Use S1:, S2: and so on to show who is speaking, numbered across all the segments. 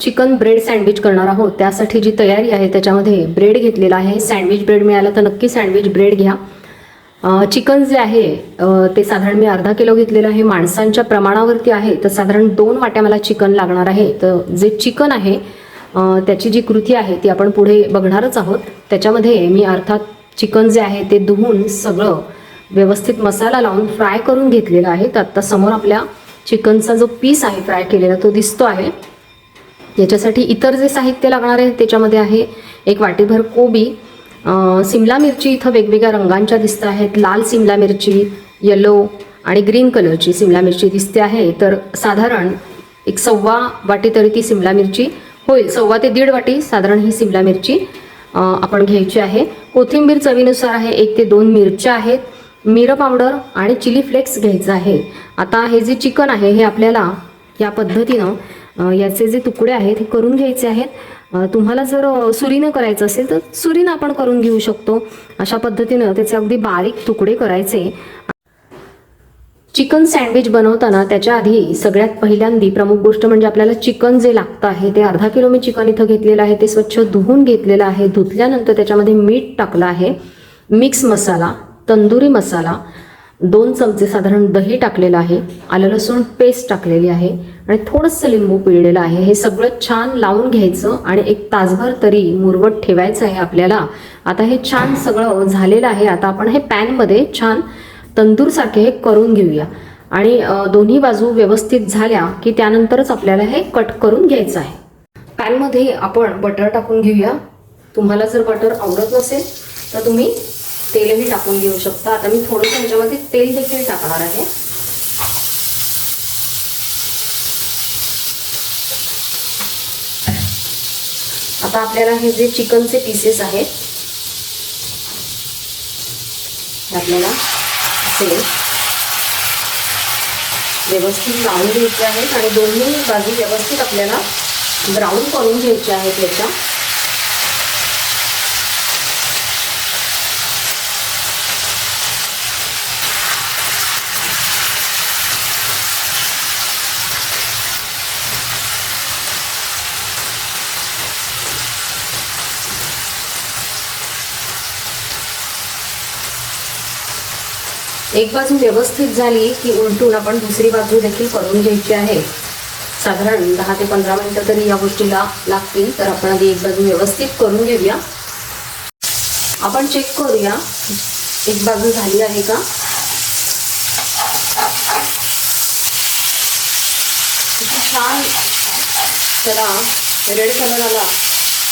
S1: Chicken bread sandwich करणार आहोत. त्यासाठी जी तयारी आहे त्याच्यामध्ये ब्रेड घेतलेला आहे. सँडविच ब्रेड मिळालं तर नक्की सँडविच ब्रेड घ्या. चिकन जे आहे ते साधारण मी अर्धा किलो घेतलेलं आहे. माणसांच्या प्रमाणावरती आहे तर साधारण दोन वाट्या मला चिकन लागणार आहे. तर जे चिकन आहे त्याची जी कृती आहे ती आपण पुढे बघणारच आहोत. त्याच्यामध्ये मी अर्थात चिकन जे आहे ते धुवून सगळं व्यवस्थित मसाला लावून फ्राय करून घेतलेला आहे. तर आत्ता समोर आपल्या चिकनचा जो पीस आहे फ्राय केलेला तो दिसतो आहे. याच्यासाठी इतर जे साहित्य लागणार आहे त्याच्यामध्ये आहे एक वाटीभर कोबी. सिमला मिरची इथं वेगवेगळ्या रंगांच्या दिसत आहेत. लाल सिमला मिरची येलो आणि ग्रीन कलरची सिमला मिरची दिसते आहे. तर साधारण एक सव्वा वाटी तरी ती सिमला मिरची होईल. सव्वा ते दीड वाटी साधारण ही सिमला मिरची आपण घ्यायची आहे. कोथिंबीर चवीनुसार आहे. एक ते दोन मिरच्या आहेत. मिरं पावडर आणि चिली फ्लेक्स घ्यायचं आहे. आता हे जे चिकन आहे हे आपल्याला या पद्धतीनं याचे जे तुकडे आहेत हे करून घ्यायचे आहेत. तुम्हाला जर सुरीनं करायचं असेल तर सुरीनं आपण करून घेऊ शकतो. अशा पद्धतीनं त्याचे अगदी बारीक तुकडे करायचे. चिकन सँडविच बनवताना त्याच्या आधी सगळ्यात पहिल्यांदी प्रमुख गोष्ट म्हणजे आपल्याला चिकन जे लागतं आहे ते अर्धा किलो मी चिकन इथं घेतलेलं आहे ते स्वच्छ धुवून घेतलेलं आहे. धुतल्यानंतर त्याच्यामध्ये मीठ टाकलं आहे. मिक्स मसाला तंदुरी मसाला दोन चमचे साधारण दही टाकलेलं आहे आलं लसूण पेस्ट टाकलेली आहे आणि थोडंसं लिंबू पिळलेलं आहे. हे सगळं छान लावून घ्यायचं आणि एक तासभर तरी मुरवट ठेवायचं आहे आपल्याला. आता हे छान सगळं झालेलं आहे. आता आपण हे पॅनमध्ये छान तंदूरसारखे हे करून घेऊया. आणि दोन्ही बाजू व्यवस्थित झाल्या की त्यानंतरच आपल्याला हे कट करून घ्यायचं आहे. पॅनमध्ये आपण बटर टाकून घेऊया. तुम्हाला जर बटर आवडत नसेल तर तुम्ही तेलही टाकून घेऊ शकता. आता मी थोडंसं ह्याच्यामध्ये तेल देखील टाकणार आहे. आता आपल्याला हे जे चिकनचे पीसेस आहेत हे आपल्याला असे व्यवस्थित लावून घ्यायचे आहेत आणि दोन्ही बाजू व्यवस्थित आपल्याला ब्राऊन करून घ्यायचे आहेत याच्या. एक बाजू व्यवस्थित झाली की उलटून आपण दुसरी बाजू देखील करून घ्यायची आहे. साधारण दहा ते पंधरा मिनटं तरी या गोष्टीला लागतील तर आपण आधी एक बाजू व्यवस्थित करून घेऊया. आपण चेक करूया. एक बाजू झाली आहे का? किती छान. त्याला रेड कलर आला.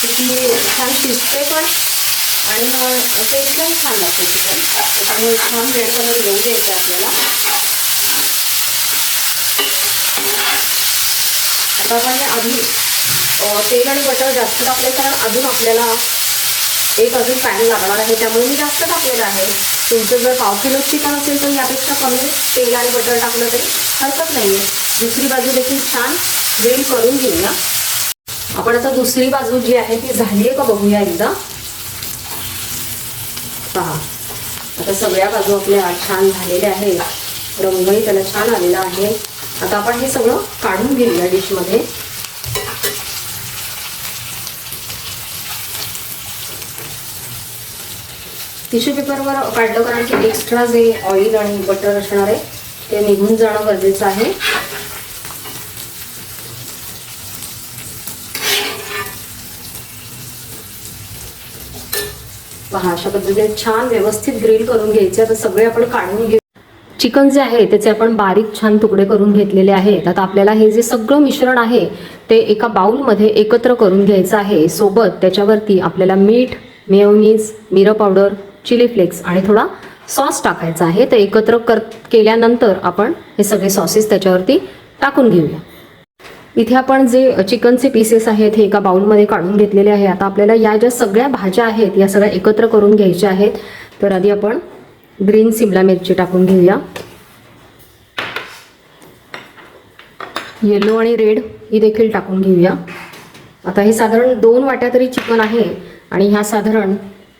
S1: की छान शिजते पण. आणि टेस्टही छान असं चिकन त्याच्यामुळे छान रेड येऊ द्यायचं आहे आपल्याला आता आपण आधी तेल आणि बटर जास्त टाकले कारण अजून आपल्याला एक अजून पॅन लागणार आहे त्यामुळे मी जास्त टाकलेलं आहे तुमचं जर पाव किलो चिकन असेल तर यापेक्षा कमी तेल आणि बटर टाकलं तरी हरकत नाही आहे दुसरी बाजू देखील छान ग्रिल करून घेऊया आपण आता दुसरी बाजू जी आहे ती झाली आहे का बघूया एकदा. पहा. आता सगळ्या बाजू आपल्या छान झालेल्या आहेत. रंगही त्याला छान आलेला आहे. आता आपण हे सगळं काढून घेऊया डिशमध्ये. टिश्यू पेपरवर काढलं कारण की एक्स्ट्रा जे ऑइल आणि बटर असणार आहे ते निघून जाणं गरजेचं आहे. पहा अशा पद्धतीने छान व्यवस्थित ग्रिल करून घ्यायचे. आता सगळे आपण काढून घेऊ. चिकन जे आहे त्याचे आपण बारीक छान तुकडे करून घेतलेले आहेत. आता आपल्याला हे जे सगळं मिश्रण आहे ते एका बाउलमध्ये एकत्र करून घ्यायचं आहे. सोबत त्याच्यावरती आपल्याला मीठ मेयोनीज मिरं पावडर चिली फ्लेक्स आणि थोडा सॉस टाकायचा आहे. तर एकत्र कर केल्यानंतर आपण हे सगळे सॉसेस त्याच्यावरती टाकून घेऊया. इथे आपण जे चिकनचे पीसेस आहेत हे एका बाउलमध्ये काढून घेतलेले आहे. आता आपल्याला या ज्या सगळ्या भाज्या आहेत या सगळ्या एकत्र करून घ्यायच्या आहेत. तर आधी आपण ग्रीन सिमला मिरची टाकून घेऊया. येलो आणि रेड ही देखील टाकून घेऊया. आता हे साधारण दोन वाट्या तरी चिकन आहे आणि ह्या साधारण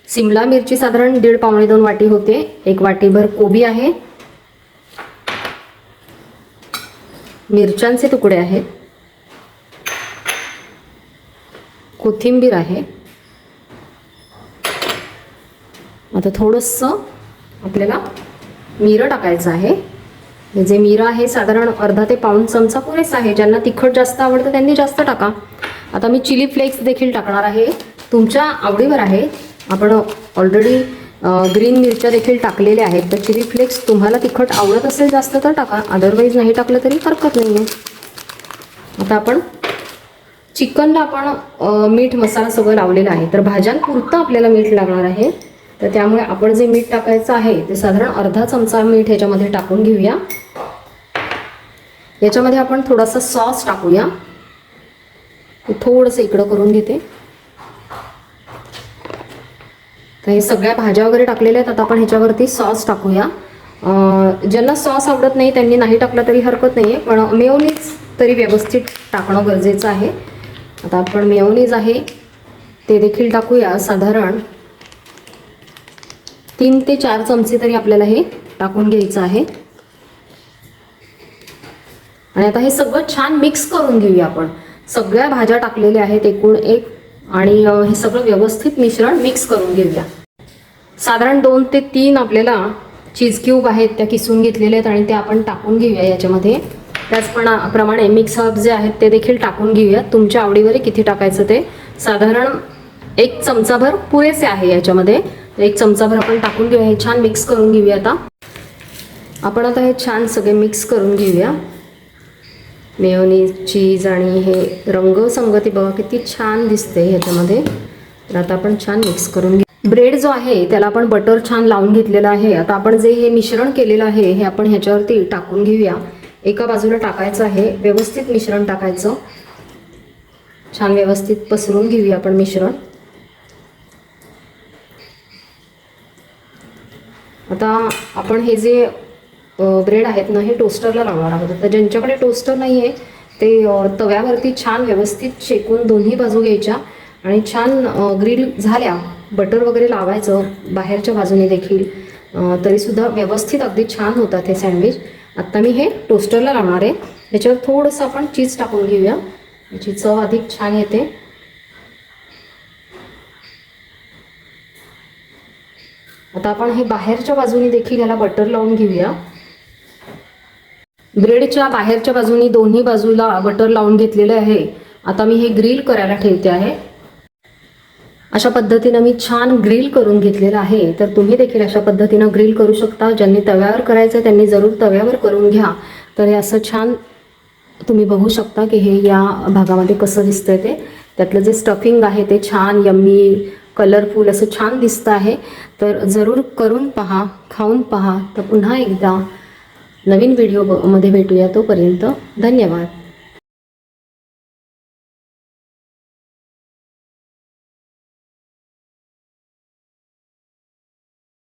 S1: सिमला मिरची साधारण दीड पावणे दोन वाटी होते. एक वाटीभर कोबी आहे. मिरच्यांचे तुकडे आहेत. कोथिंबीर आहे. आता थोडंसं आपल्याला मिरं टाकायचं आहे. जे मिरं आहे साधारण अर्धा ते पाऊण चमचा पुरेसा आहे. ज्यांना तिखट जास्त आवडतं त्यांनी जास्त टाका. आता मी चिली फ्लेक्स देखील टाकणार आहे. तुमच्या आवडीवर आहे. आपण ऑलरेडी ग्रीन मिरच्या देखील टाकलेल्या आहेत. तर चिली फ्लेक्स तुम्हाला तिखट आवडत असेल जास्त तर टाका. अदरवाईज नाही टाकलं तरी हरकत नाही आहे आता आपण चिकनला आपण मीठ मसाला सगळं लावलेलं आहे. तर भाज्यांपुरतं आपल्याला मीठ लागणार आहे. तर त्यामुळे आपण जे मीठ टाकायचं आहे ते साधारण अर्धा चमचा मीठ ह्याच्यामध्ये टाकून घेऊया. याच्यामध्ये आपण थोडासा सॉस टाकूया. थोडंसं इकडं करून घेते. तर हे सगळ्या भाज्या वगैरे टाकलेल्या आहेत. आता आपण ह्याच्यावरती सॉस टाकूया. ज्यांना सॉस आवडत नाही त्यांनी नाही टाकला तरी हरकत नाही आहे पण मेवनीच तरी व्यवस्थित टाकणं गरजेचं आहे. आता आपण मेओनीज आहे ते देखील टाकूया साधारण. तीन ते चार चमचे तरी आपल्याला हे टाकून घ्यायचं आहे. आणि आता हे सगळं छान मिक्स करून घेऊया आपण. सगळ्या भाज्या टाकलेल्या आहेत एकूण एक आणि हे सगळं व्यवस्थित मिश्रण मिक्स करून घेऊया. साधारण दोन ते तीन आपल्याला चीज क्यूब आहेत त्या किसून घेतलेल्या आहेत आणि त्या आपण टाकून घेऊया याच्यामध्ये. त्याचपणा प्रमाणे मिक्स हर्ब जे आहेत ते देखील टाकून घेऊया. तुमच्या आवडीवर किती टाकायचं ते? साधारण एक चमचाभर पुरेसे आहे याच्यामध्ये. एक चमचाभर आपण टाकून घेऊया. हे छान मिक्स करून घेऊया आता. आपण आता हे छान सगळे मिक्स करून घेऊया. मेयोनी चीज आणि हे रंगसंगती बघा किती छान दिसते ह्याच्यामध्ये तर आता आपण छान मिक्स करून घेऊ. ब्रेड जो आहे त्याला आपण बटर छान लावून घेतलेलं आहे. आता आपण जे हे मिश्रण केलेलं आहे हे आपण ह्याच्यावरती टाकून घेऊया. एका बाजूला टाकायचं आहे व्यवस्थित मिश्रण टाकायचं. छान व्यवस्थित पसरून घेऊया आपण मिश्रण. आता आपण हे जे ब्रेड आहेत ना हे टोस्टरला लावणार आहोत. तर ज्यांच्याकडे टोस्टर नाही आहे ते तव्यावरती छान व्यवस्थित शेकून दोन्ही बाजू घ्यायच्या आणि छान ग्रिल झाल्या बटर वगैरे लावायचं बाहेरच्या बाजूने देखील तरीसुद्धा व्यवस्थित अगदी छान होतात हे सँडविच. आत्ता मी हे टोस्टरला लावणार आहे. याच्यावर थोडंसं आपण चीज टाकून घेऊया. याची चव अधिक छान येते. आता आपण हे बाहेरच्या बाजूने देखील याला बटर लावून घेऊया. ब्रेडच्या बाहेरच्या बाजूनी दोन्ही बाजूला बटर लावून घेतलेलं आहे. आता मी हे ग्रिल करायला ठेवते आहे. अशा पद्धतीनं मी छान ग्रिल करून घेतलेलं आहे. तर तुम्ही देखील अशा पद्धतीनं ग्रिल करू शकता. ज्यांनी तव्यावर करायचं त्यांनी जरूर तव्यावर करून घ्या. तर हे असं छान तुम्ही बघू शकता की हे या भागामध्ये कसं दिसतंय ते. त्यातलं जे स्टफिंग आहे ते छान यम्मी कलरफुल असं छान दिसतं आहे. तर जरूर करून पहा खाऊन पहा. तर पुन्हा एकदा नवीन व्हिडिओमध्ये भेटूया तोपर्यंत. धन्यवाद.